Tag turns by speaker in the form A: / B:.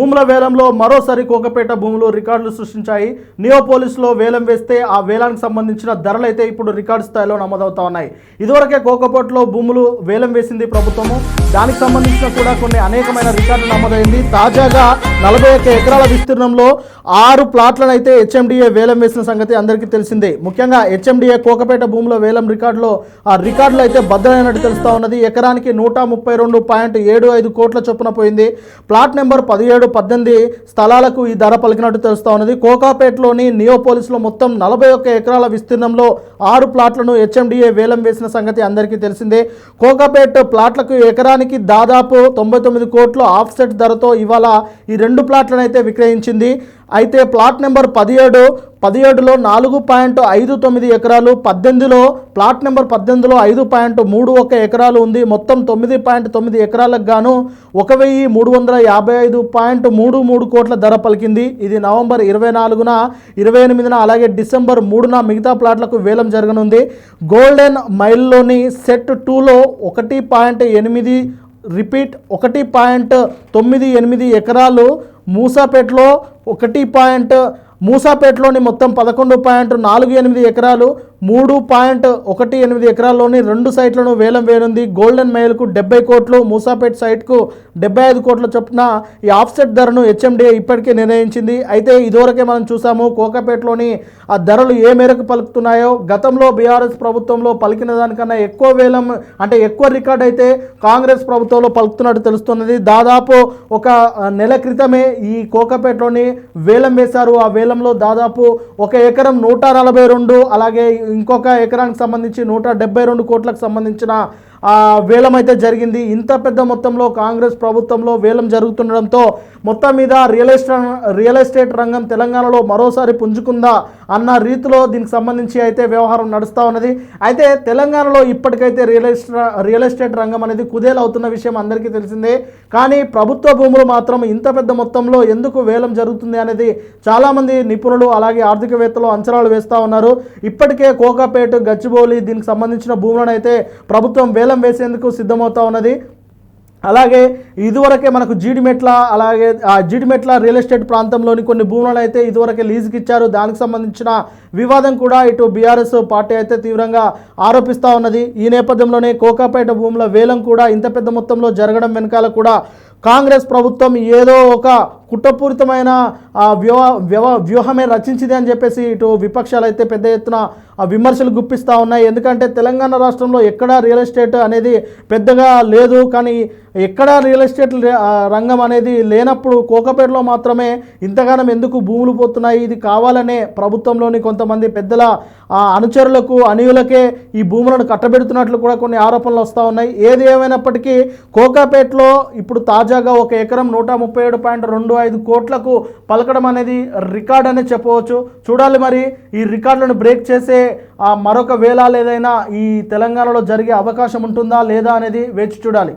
A: భూముల వేలంలో మరోసారి కోకపేట భూములు రికార్డులు సృష్టించాయి. నియోపోలిస్లో వేలం వేస్తే ఆ వేలానికి సంబంధించిన ధరలు అయితే ఇప్పుడు రికార్డు స్థాయిలో నమోదవుతా ఉన్నాయి. ఇదివరకే కోకపేటలో భూములు వేలం వేసింది ప్రభుత్వము. దానికి సంబంధించిన కూడా కొన్ని అనేకమైన రికార్డులు నమోదైంది. తాజాగా నలభై ఒక్క ఎకరాల విస్తీర్ణంలో ఆరు ప్లాట్లను అయితే హెచ్ఎండిఏ వేలం వేసిన సంగతి అందరికీ తెలిసిందే. ముఖ్యంగా హెచ్ఎండిఏ కోకపేట భూముల వేలం రికార్డులో ఆ రికార్డులు అయితే భద్రమైనట్టు తెలుస్తూ ఉన్నది. ఎకరానికి నూట ముప్పై రెండు పాయింట్ ఏడు ఐదు కోట్ల చొప్పున పోయింది. ప్లాట్ నెంబర్ పదిహేడు పద్దెనిమిది స్థలాలకు ఈ ధర పలికినట్టు తెలుస్తూ ఉన్నది. కోకాపేటలోని నియోపోలిస్లో మొత్తం నలభై ఒక్క ఎకరాల విస్తీర్ణంలో ఆరు ప్లాట్లను హెచ్ఎండిఏ వేలం వేసిన సంగతి అందరికీ తెలిసిందే. కోకాపేట్ ప్లాట్లకు ఎకరానికి దాదాపు తొంభై తొమ్మిది కోట్లు ఆఫ్సెట్ ధరతో ఇవాళ ఈ రెండు ప్లాట్లను అయితే విక్రయించింది. అయితే ప్లాట్ నెంబర్ పదిహేడు పదిహేడులో నాలుగు పాయింట్ ఐదు తొమ్మిది ఎకరాలు పద్దెనిమిదిలో ప్లాట్ నెంబర్ పద్దెనిమిదిలో ఐదు పాయింట్ మూడు ఒక ఎకరాలు ఉంది. మొత్తం తొమ్మిది పాయింట్ తొమ్మిది ఎకరాలకు గాను ఒక వెయ్యి మూడు వందల యాభై ఐదు పాయింట్ మూడు మూడు కోట్ల ధర పలికింది. ఇది నవంబర్ ఇరవై నాలుగున ఇరవై ఎనిమిదిన అలాగే డిసెంబర్ మూడున మిగతా ప్లాట్లకు వేలం జరగనుంది. గోల్డెన్ మైల్లోని సెట్ టూలో ఒకటి పాయింట్ ఎనిమిది రిపీట్ ఒకటి పాయింట్ తొమ్మిది ఎనిమిది ఎకరాలు మూసాపేటలో ఒకటి పాయింట్ మూసాపేటలోని మొత్తం పదకొండు పాయింట్ నాలుగు ఎనిమిది ఎకరాలు మూడు పాయింట్ ఒకటి ఎనిమిది ఎకరాల్లోని రెండు సైట్లను వేలం వేయనుంది గోల్డెన్ మెయిల్కు డెబ్బై కోట్లు మూసాపేట్ సైట్కు డెబ్బై ఐదు కోట్ల చొప్పున ఈ ఆఫ్సెట్ ధరను హెచ్ఎండిఏ ఇప్పటికే నిర్ణయించింది. అయితే ఇదివరకే మనం చూసాము కోకాపేటలోని ఆ ధరలు ఏ మేరకు పలుకుతున్నాయో గతంలో బీఆర్ఎస్ ప్రభుత్వంలో పలికిన దానికన్నా ఎక్కువ వేలం అంటే ఎక్కువ రికార్డ్ అయితే కాంగ్రెస్ ప్రభుత్వంలో పలుకుతున్నట్టు తెలుస్తున్నది. దాదాపు ఒక నెల క్రితమే ఈ కోకాపేటలోని వేలం వేశారు. ఆ వేలంలో దాదాపు ఒక ఎకరం నూట నలభై రెండు అలాగే ఇంకొక ఎకరానికి సంబంధించి నూట డెబ్బై రెండు కోట్లకు సంబంధించిన వేలం అయితే జరిగింది. ఇంత పెద్ద మొత్తంలో కాంగ్రెస్ ప్రభుత్వంలో వేలం జరుగుతుండడంతో మొత్తం మీద రియల్ ఎస్టేట్ రియల్ ఎస్టేట్ రంగం తెలంగాణలో మరోసారి పుంజుకుందా అన్న రీతిలో దీనికి సంబంధించి అయితే వ్యవహారం నడుస్తూ ఉన్నది. అయితే తెలంగాణలో ఇప్పటికైతే రియల్ ఎస్టేట్ రియల్ ఎస్టేట్ రంగం అనేది కుదేలవుతున్న విషయం అందరికీ తెలిసిందే. కానీ ప్రభుత్వ భూములు మాత్రం ఇంత పెద్ద మొత్తంలో ఎందుకు వేలం జరుగుతుంది అనేది చాలామంది నిపుణులు అలాగే ఆర్థికవేత్తలు అంచనాలు వేస్తూ ఉన్నారు. ఇప్పటికే కోకాపేట గచ్చిబౌలి దీనికి సంబంధించిన భూములను అయితే ప్రభుత్వం వేలం వేసేందుకు సిద్ధమవుతా ఉన్నది. అలాగే ఇదివరకే మనకు జీడిమెట్ల అలాగే ఆ జీడిమెట్ల రియల్ ఎస్టేట్ ప్రాంతంలోని కొన్ని భూములను అయితే ఇదివరకే లీజుకి ఇచ్చారు దానికి సంబంధించిన వివాదం కూడా ఇటు బీఆర్ఎస్ పార్టీ అయితే తీవ్రంగా ఆరోపిస్తూ ఉన్నది. ఈ నేపథ్యంలోనే కోకాపేట భూముల వేలం కూడా ఇంత పెద్ద మొత్తంలో జరగడం వెనకాల కూడా కాంగ్రెస్ ప్రభుత్వం ఏదో ఒక కుట్రపూరితమైన ఆ, వ్యూహ వ్యవ వ్యూహమే రచించింది అని చెప్పేసి ఇటు విపక్షాలు అయితే పెద్ద ఎత్తున ఆ విమర్శలు గుప్పిస్తూ ఉన్నాయి. ఎందుకంటే తెలంగాణ రాష్ట్రంలో ఎక్కడా రియల్ ఎస్టేట్ అనేది పెద్దగా లేదు. కానీ ఎక్కడా రియల్ ఎస్టేట్ రంగం అనేది లేనప్పుడు కోకపేటలో మాత్రమే ఇంతగానం ఎందుకు భూములు పోతున్నాయి? ఇది కావాలనే ప్రభుత్వంలోని కొంతమంది పెద్దల అనుచరులకు అనియులకే ఈ భూములను కట్టబెడుతున్నట్లు కూడా కొన్ని ఆరోపణలు వస్తూ ఉన్నాయి. ఏది ఏమైనప్పటికీ కోకాపేటలో ఇప్పుడు తాజాగా ఒక ఎకరం నూట ముప్పై ఏడు పాయింట్ రెండు ఐదు కోట్లకు పలకడం అనేది రికార్డ్ అనే చెప్పవచ్చు. చూడాలి మరి ఈ రికార్డులను బ్రేక్ చేసే ఆ, మరొక వేళ ఏదైనా ఈ తెలంగాణలో జరిగే అవకాశం ఉంటుందా లేదా అనేది వేచి చూడాలి.